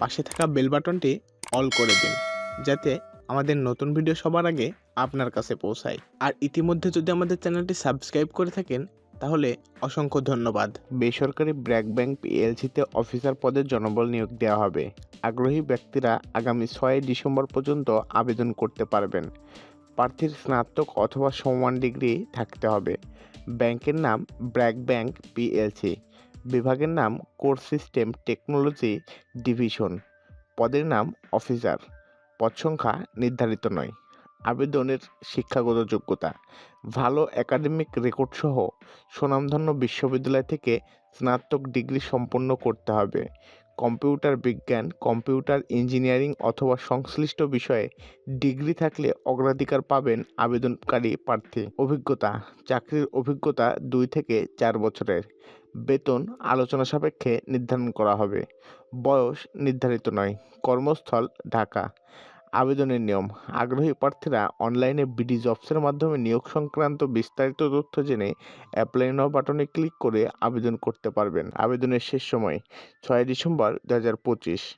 পাশে থাকা বেল বাটনটি অল করে দিন, যাতে আমাদের নতুন ভিডিও সবার আগে আপনার কাছে পৌঁছায়। আর ইতিমধ্যে যদি আমাদের চ্যানেলটি সাবস্ক্রাইব করে থাকেন, তাহলে অসংখ্য ধন্যবাদ। বেসরকারি ব্র্যাক ব্যাংক পিএলসিতে অফিসার পদের জনবল নিয়োগ দেওয়া হবে। আগ্রহী ব্যক্তিরা আগামী ছয় ডিসেম্বর পর্যন্ত আবেদন করতে পারবেন। প্রার্থীর স্নাতক অথবা সমান ডিগ্রি থাকতে হবে। ব্যাংকের নাম ব্র্যাক ব্যাংক পিএলসি বিভাগের নাম কোর সিস্টেম টেকনোলজি ডিভিশন। পদের নাম অফিসার। পদ সংখ্যা নির্ধারিত নয়। আবেদনের শিক্ষাগত যোগ্যতা। ভালো একাডেমিক রেকর্ড সহ সুনামধন্য বিশ্ববিদ্যালয় থেকে স্নাতক ডিগ্রি সম্পন্ন করতে হবে। কম্পিউটার বিজ্ঞান, কম্পিউটার ইঞ্জিনিয়ারিং অথবা সংশ্লিষ্ট বিষয়ে ডিগ্রি থাকলে অগ্রাধিকার পাবেন আবেদনকারী প্রার্থী অভিজ্ঞতা, চাকরির অভিজ্ঞতা দুই থেকে চার বছরের। বেতন আলোচনা সাপেক্ষে নির্ধারণ করা হবে। বয়স নির্ধারিত নয়। কর্মস্থল, ঢাকা। আবেদনের নিয়ম। আগ্রহী প্রার্থীরা অনলাইনে বিডি জবসের মাধ্যমে নিয়োগ সংক্রান্ত বিস্তারিত তথ্য জেনে অ্যাপ্লাই নাও বাটনে ক্লিক করে আবেদন করতে পারবেন। আবেদনের শেষ সময়, ছয় ডিসেম্বর দু হাজার পঁচিশ।